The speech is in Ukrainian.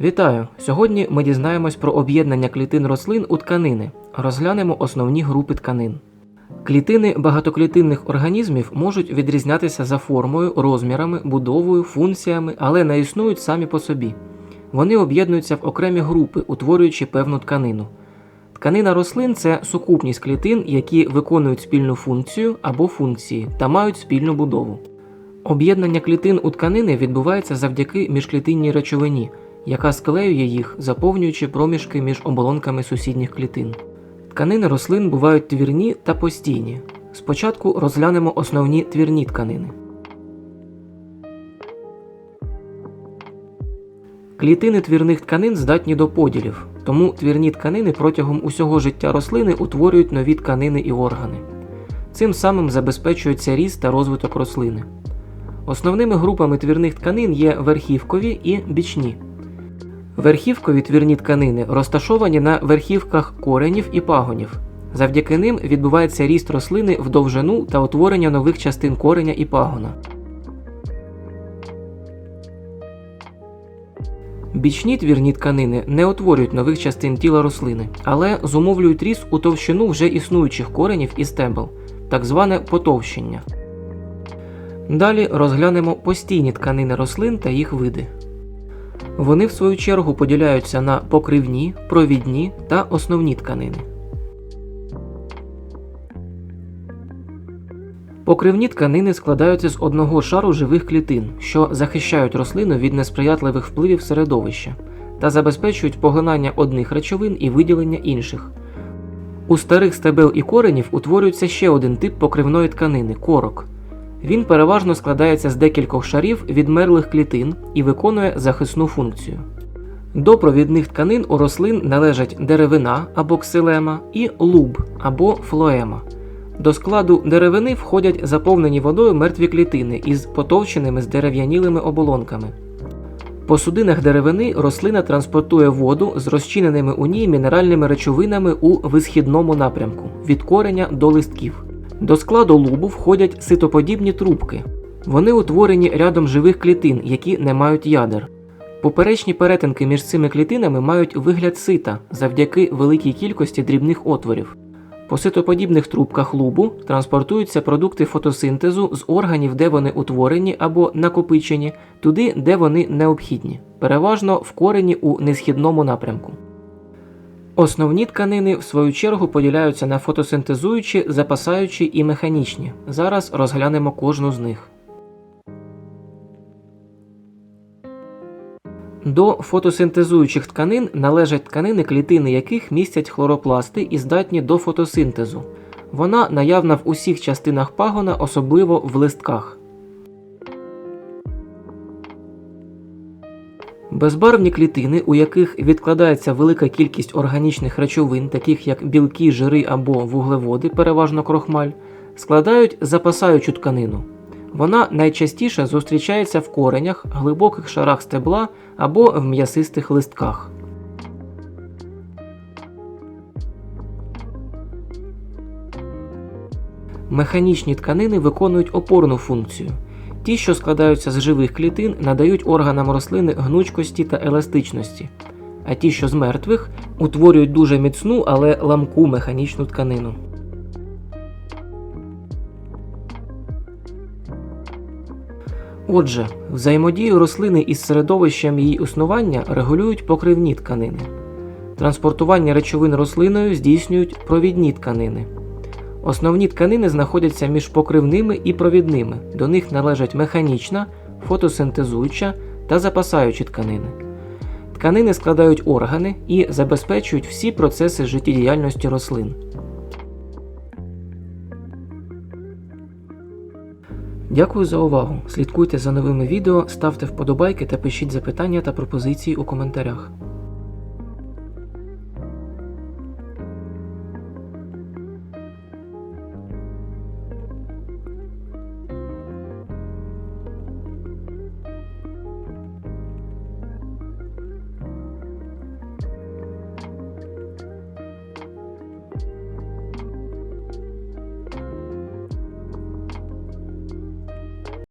Вітаю! Сьогодні ми дізнаємось про об'єднання клітин рослин у тканини. Розглянемо основні групи тканин. Клітини багатоклітинних організмів можуть відрізнятися за формою, розмірами, будовою, функціями, але не існують самі по собі. Вони об'єднуються в окремі групи, утворюючи певну тканину. Тканина рослин це сукупність клітин, які виконують спільну функцію або функції та мають спільну будову. Об'єднання клітин у тканини відбувається завдяки міжклітинній речовині, яка склеює їх, заповнюючи проміжки між оболонками сусідніх клітин. Тканини рослин бувають твірні та постійні. Спочатку розглянемо основні твірні тканини. Клітини твірних тканин здатні до поділів, тому твірні тканини протягом усього життя рослини утворюють нові тканини і органи. Цим самим забезпечується ріст та розвиток рослини. Основними групами твірних тканин є верхівкові і бічні. Верхівкові твірні тканини розташовані на верхівках коренів і пагонів. Завдяки ним відбувається ріст рослини в довжину та утворення нових частин кореня і пагона. Бічні твірні тканини не утворюють нових частин тіла рослини, але зумовлюють ріст у товщину вже існуючих коренів і стебел, так зване потовщення. Далі розглянемо постійні тканини рослин та їх види. Вони, в свою чергу, поділяються на покривні, провідні та основні тканини. Покривні тканини складаються з одного шару живих клітин, що захищають рослину від несприятливих впливів середовища та забезпечують поглинання одних речовин і виділення інших. У старих стебел і коренів утворюється ще один тип покривної тканини корок. Він переважно складається з декількох шарів відмерлих клітин і виконує захисну функцію. До провідних тканин у рослин належать деревина або ксилема і луб або флоема. До складу деревини входять заповнені водою мертві клітини із потовченими здерев'янілими оболонками. По судинах деревини рослина транспортує воду з розчиненими у ній мінеральними речовинами у висхідному напрямку від кореня до листків. До складу лубу входять ситоподібні трубки. Вони утворені рядом живих клітин, які не мають ядер. Поперечні перетинки між цими клітинами мають вигляд сита завдяки великій кількості дрібних отворів. По ситоподібних трубках лубу транспортуються продукти фотосинтезу з органів, де вони утворені або накопичені, туди, де вони необхідні, переважно в корені у несхідному напрямку. Основні тканини, в свою чергу, поділяються на фотосинтезуючі, запасаючі і механічні. Зараз розглянемо кожну з них. До фотосинтезуючих тканин належать тканини, клітини яких містять хлоропласти і здатні до фотосинтезу. Вона наявна в усіх частинах пагона, особливо в листках. Безбарвні клітини, у яких відкладається велика кількість органічних речовин, таких як білки, жири або вуглеводи, переважно крохмаль, складають запасаючу тканину. Вона найчастіше зустрічається в коренях, глибоких шарах стебла або в м'ясистих листках. Механічні тканини виконують опорну функцію. Ті, що складаються з живих клітин, надають органам рослини гнучкості та еластичності, а ті, що з мертвих, утворюють дуже міцну, але ламку механічну тканину. Отже, взаємодію рослини із середовищем її існування регулюють покривні тканини. Транспортування речовин рослиною здійснюють провідні тканини. Основні тканини знаходяться між покривними і провідними. До них належать механічна, фотосинтезуюча та запасаючі тканини. Тканини складають органи і забезпечують всі процеси життєдіяльності рослин. Дякую за увагу. Слідкуйте за новими відео, ставте вподобайки та пишіть запитання та пропозиції у коментарях.